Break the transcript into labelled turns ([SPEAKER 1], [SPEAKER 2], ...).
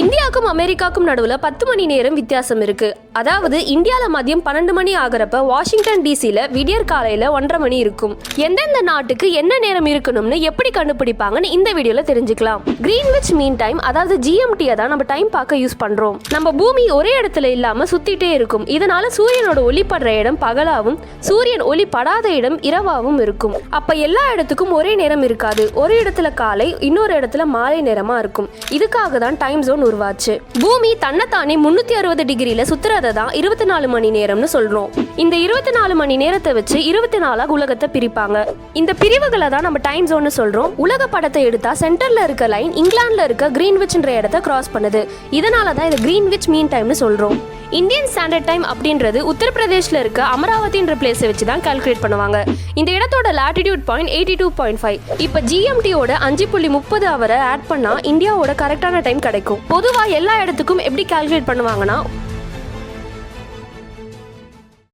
[SPEAKER 1] இந்தியாவுக்கும் அமெரிக்காவுக்கும் நடுவில் பத்து மணி நேரம் வித்தியாசம் இருக்கு. அதாவது இந்தியாவில் மதியம் பன்னெண்டு மணி ஆகிறப்ப வாஷிங்டன் டிசியில் விடியற் காலையில் ஒன்றரை மணி இருக்கும். எந்தெந்த நாட்டுக்கு என்ன நேரம் இருக்கணும்னு எப்படி கண்டுபிடிப்பாங்கன்னு இந்த வீடியோவில் தெரிஞ்சுக்கலாம். கிரீன்விச் மீன் டைம் அதாவது ஜிஎம்டியை தான் நம்ம டைம் பார்க்க யூஸ் பண்ணுறோம் நம்ம பூமி ஒரே இடத்துல இல்லாமல் சுத்திட்டே இருக்கும். இதனால சூரியனோட ஒளி படுற இடம் பகலாவும் சூரியன் ஒளி படாத இடம் இரவாவும் இருக்கும். அப்ப எல்லா இடத்துக்கும் ஒரே நேரம் இருக்காது. ஒரு இடத்துல காலை இன்னொரு இடத்துல மாலை நேரமா இருக்கும். இதுக்காக தான் டைம் ஜோன் உருவாச்சு. பூமி தன்னைத்தானே முன்னூத்தி அறுபது டிகிரியில சுத்துறதை தான் இருபத்தி நாலு மணி நேரம்னு சொல்றோம். இந்த இருபத்தி நாலு மணி நேரத்தை வச்சு இருபத்தி நாலாக உலகத்தை பிரிப்பாங்க. இந்த பிரிவுகளை தான் நம்ம டைம் ஜோன்னு சொல்றோம். உலக படத்தை எடுத்தா சென்டர்ல இருக்க லைன் இங்கிலாந்துல இருக்க கிரீன்விச்ன்ற இடத்த கிராஸ் பண்ணுது. இதனால தான் இது கிரீன்விச் மீன் டைம்னு சொல்றோம். இந்தியன் ஸ்டாண்டர்ட் டைம் அப்படின்றது உத்தரப்பிரதேஷில் இருக்க அமராவதின்ற பிளேஸை வச்சு தான் கால்குலேட் பண்ணுவாங்க. இந்த இடத்தோட latitude point eighty two point five இப்போ ஜிஎம்டியோட அஞ்சு புள்ளி முப்பது அவரை ஆட் பண்ணால் இந்தியாவோட கரெக்டான டைம் கிடைக்கும். பொதுவாக எல்லா இடத்துக்கும் எப்படி கால்குலேட் பண்ணுவாங்கன்னா